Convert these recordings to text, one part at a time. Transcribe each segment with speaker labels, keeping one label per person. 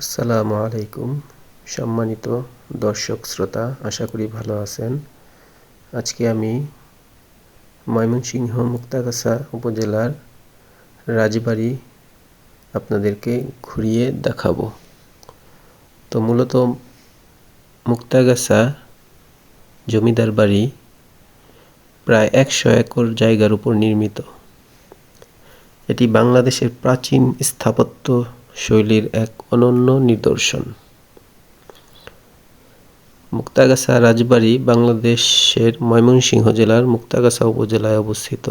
Speaker 1: আসসালামু আলাইকুম, সম্মানিত দর্শক শ্রোতা, আশা করি ভালো আছেন। আজকে আমি ময়মনসিংহ মুক্তাগাছা উপজেলার রাজবাড়ি আপনাদেরকে ঘুরিয়ে দেখাবো। তো মূলত মুক্তাগাছা জমিদার বাড়ি প্রায় একশো একর জায়গার উপর নির্মিত। এটি বাংলাদেশের প্রাচীন স্থাপত্য শৈলীর এক অনন্য নিদর্শন। মুক্তাগাছা রাজবাড়ি বাংলাদেশের ময়মনসিংহ জেলার মুক্তাগাছা উপজেলায় অবস্থিত।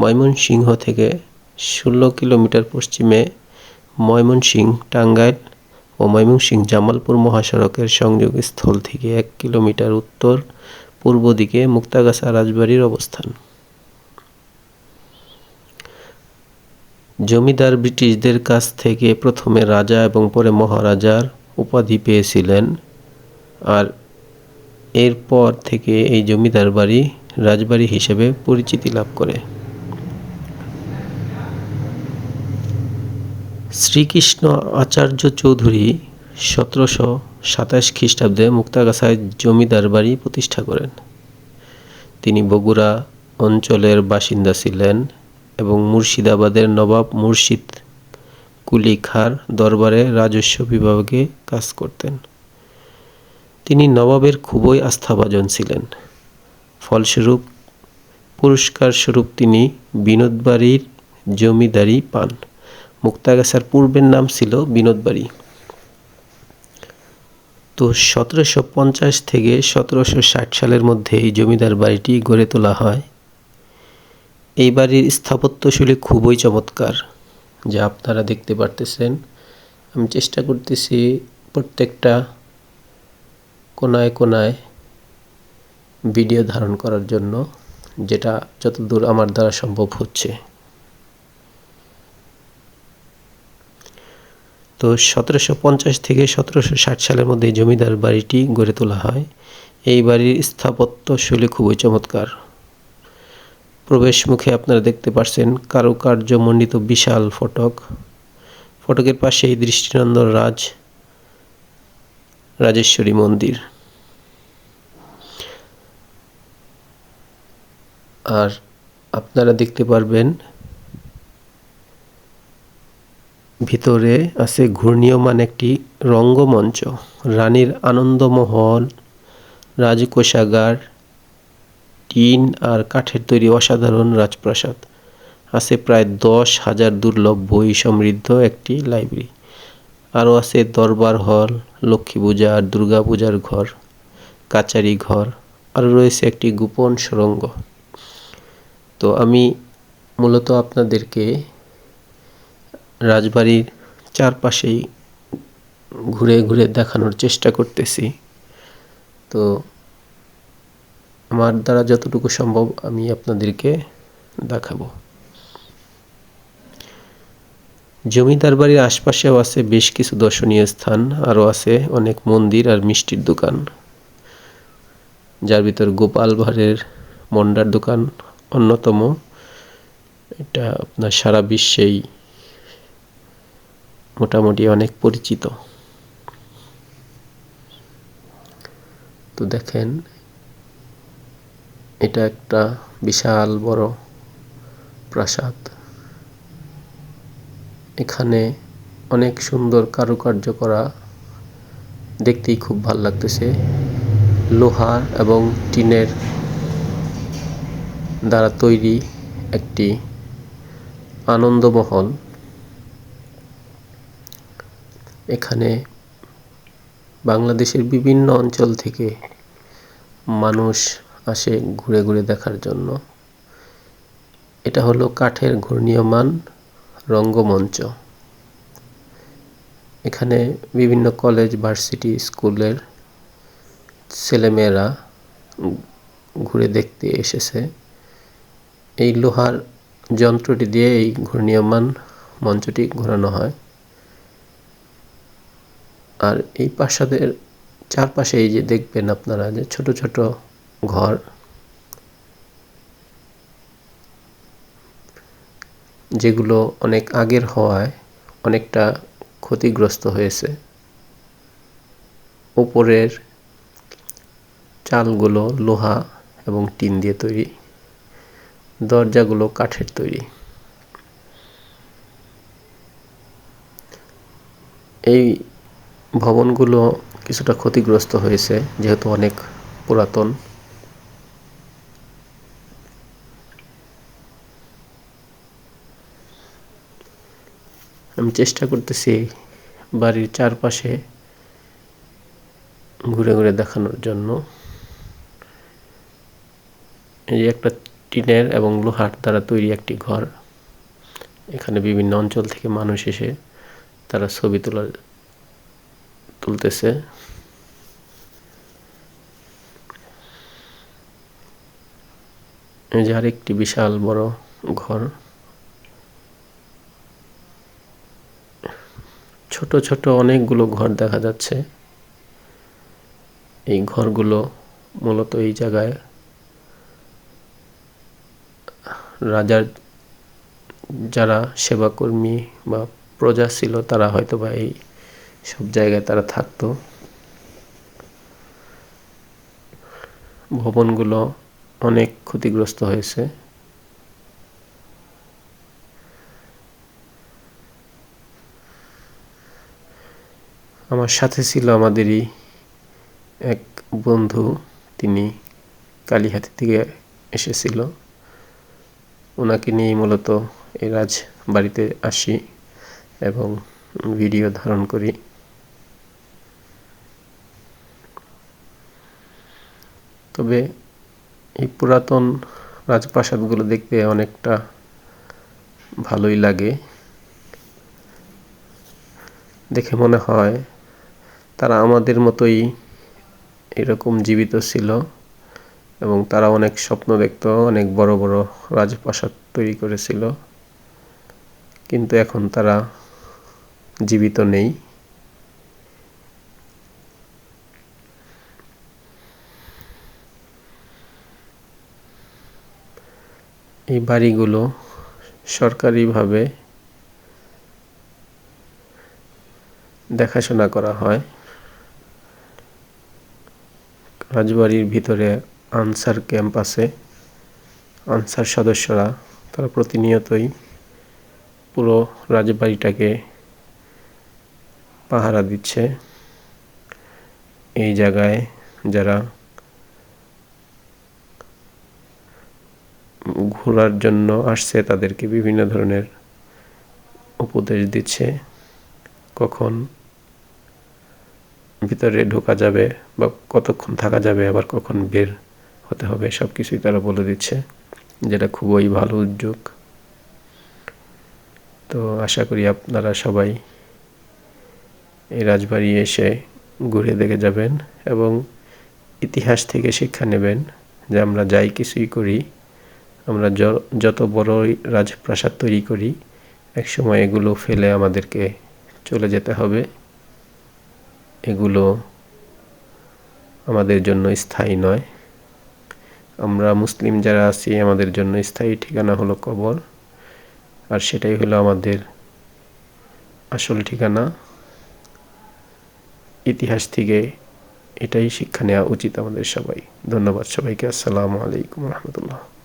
Speaker 1: ময়মনসিংহ থেকে ষোলো কিলোমিটার পশ্চিমে ময়মনসিংহ, টাঙ্গাইল ও ময়মনসিংহ জামালপুর মহাসড়কের সংযোগ স্থল থেকে এক কিলোমিটার উত্তর পূর্ব দিকে মুক্তাগাছা রাজবাড়ির অবস্থান। জমিদার ব্রিটিশদের কাছ থেকে প্রথমে রাজা এবং পরে মহারাজার উপাধি পেয়েছিলেন। আর এরপর থেকে এই জমিদার বাড়ি রাজবাড়ি হিসেবে পরিচিতি লাভ করে। শ্রীকৃষ্ণ আচার্য চৌধুরী সতেরোশো সাতাশ খ্রিস্টাব্দে মুক্তাগাছায় জমিদার বাড়ি প্রতিষ্ঠা করেন। তিনি বগুড়া অঞ্চলের বাসিন্দা ছিলেন। এবং মুর্শিদাবাদের নবাব মুর্শিদ কুলি খাঁর দরবারে রাজস্ব বিভাগে কাজ করতেন। তিনি নবাবের খুবই আস্থাভাজন ছিলেন। ফলস্বরূপ পুরস্কার স্বরূপ তিনি বিনোদবাড়ির জমিদারি পান। মুক্তাগাছার পূর্বের নাম ছিল বিনোদবাড়ি। তো সতেরোশো পঞ্চাশ থেকে সতেরোশো ষাট সালের মধ্যে এই জমিদার বাড়িটি গড়ে তোলা হয় এই বাড়ির স্থাপত্যশৈলী খুবই চমৎকার, যা আপনারা দেখতে পারতেছেন। আমি চেষ্টা করতেছি প্রত্যেকটা কোনায় কোনায় ভিডিও ধারণ করার জন্য, যেটা যতদূর আমার দ্বারা সম্ভব হচ্ছে। তো সতেরোশো পঞ্চাশ থেকে সতেরোশো ষাট সালের মধ্যে জমিদার বাড়িটি গড়ে তোলা হয়। এই বাড়ির স্থাপত্য শৈলী খুবই চমৎকার। প্রবেশ মুখে আপনারা দেখতে পাচ্ছেন কারুকার্য মণ্ডিত বিশাল ফটক। ফটকের পাশেই দৃষ্টিনন্দন রাজ, রাজেশ্বরী মন্দির। আর আপনারা দেখতে পারবেন, ভিতরে আছে ঘূর্ণীয়মান একটি রঙ্গমঞ্চ, রানীর আনন্দমহল, রাজকোষাগার টিন আর কাঠের তৈরি অসাধারণ রাজপ্রাসাদ। আছে প্রায় দশ হাজার দুর্লভ বই সমৃদ্ধ একটি লাইব্রেরি। আরও আছে দরবার হল, লক্ষ্মী পূজা আর দুর্গা পূজার ঘর, কাচারি ঘর, আরও রয়েছে একটি গোপন সুরঙ্গ। তো আমি মূলত আপনাদেরকে রাজবাড়ির চারপাশেই ঘুরে ঘুরে দেখানোর চেষ্টা করতেছি। তো আমার দ্বারা যতটুকু সম্ভব আমি আপনাদেরকে দেখাবো। জমিদার বাড়ির আশপাশেও আছে বেশ কিছু দর্শনীয় স্থান, আরও আছে অনেক মন্দির আর মিষ্টির দোকান। যার ভিতর গোপাল ভাঁড়ের মন্ডার দোকান অন্যতম। এটা আপনার সারা বিশ্বেই মোটামুটি অনেক পরিচিত। তো দেখেন এটা একটা বিশাল বড় প্রাসাদ। এখানে অনেক সুন্দর কারুকার্য করা দেখতেই খুব ভালো লাগতেছে। লোহার এবং টিনের দ্বারা তৈরি একটি আনন্দমহল। এখানে বাংলাদেশের বিভিন্ন অঞ্চল থেকে মানুষ আসে ঘুরে ঘুরে দেখার জন্য। এটা হলো কাঠের ঘূর্ণীয়মান রঙ্গমঞ্চ। এখানে বিভিন্ন কলেজ ভার্সিটি স্কুলের ছেলেমেয়েরা ঘুরে দেখতে এসেছে। এই লোহার যন্ত্রটি দিয়ে এই ঘূর্ণীয়মান মঞ্চটি ঘোরানো হয়। আর এই প্রাসাদের চারপাশে এই যে দেখবেন আপনারা যে ছোট ছোট ঘর। যেগুলো অনেক আগের হওয়ায় অনেকটা ক্ষতিগ্রস্ত হয়েছে। উপরের চালগুলো লোহা এবং টিন দিয়ে তৈরি, দরজাগুলো কাঠের তৈরি। এই ভবনগুলো কিছুটা ক্ষতিগ্রস্ত হয়েছে, যেহেতু অনেক পুরাতন। আমি চেষ্টা করতেছি বাড়ির চারপাশে ঘুরে ঘুরে দেখানোর জন্য। এই একটা টিনের এবং লোহার দ্বারা তৈরি একটি ঘর। এখানে বিভিন্ন অঞ্চল থেকে মানুষ এসে তারা ছবি তোলা, তুলতেছে। এই যে আরেকটি বিশাল বড় ঘর। ছোট ছোট অনেকগুলো ঘর দেখা যাচ্ছে। এই ঘরগুলো মূলত এই জায়গায় রাজার যারা সেবাকর্মী বা প্রজা ছিল, তারা হয়তো বা এই সব জায়গায় তারা থাকতো। ভবনগুলো অনেক ক্ষতিগ্রস্ত হয়েছে। আমার সাথে ছিল আমাদেরই এক বন্ধু, তিনি কালীহাতি থেকে এসেছিল। ওনাকে নিয়েই মূলত এই রাজ বাড়িতে আসি এবং ভিডিও ধারণ করি। তবে এই পুরাতন রাজপ্রাসাদগুলো দেখতে অনেকটা ভালোই লাগে। দেখে মনে হয় তারা আমাদের মতোই এরকম জীবিত ছিল এবং তারা অনেক স্বপ্ন দেখত, অনেক বড় বড় রাজপ্রাসাদ তৈরি করেছিল। কিন্তু এখন তারা জীবিত নেই। এই বাড়িগুলো সরকারিভাবে দেখাশোনা করা হয়। রাজবাড়ির ভিতরে আনসার ক্যাম্প আছে। আনসার সদস্যরা, তারা প্রতিনিয়তই পুরো রাজবাড়িটাকে পাহারা দিচ্ছে। এই জায়গায় যারা ঘোরার জন্য আসছে, তাদেরকে বিভিন্ন ধরনের উপদেশ দিচ্ছে। কখন ভিতরে ঢোকা যাবে বা কতক্ষণ থাকা যাবে, আবার কখন বের হতে হবে সব কিছুই তারা বলে দিচ্ছে, যেটা খুবই ভালো উদ্যোগ। তো আশা করি আপনারা সবাই এই রাজবাড়ি এসে ঘুরে দেখে যাবেন এবং ইতিহাস থেকে শিক্ষা নেবেন যে আমরা যাই কিছুই করি, আমরা যত বড়ই রাজপ্রাসাদ তৈরি করি, একসময় এগুলো ফেলে আমাদেরকে চলে যেতে হবে। এগুলো আমাদের জন্য স্থায়ী নয়। আমরা মুসলিম যারা আছি, আমাদের জন্য স্থায়ী ঠিকানা হলো কবর। আর সেটাই হলো আমাদের আসল ঠিকানা। ইতিহাস থেকে এটাই শিক্ষা নেওয়া উচিত আমাদের সবাই। ধন্যবাদ সবাইকে। আসসালামু আলাইকুম রহমতুল্লাহ।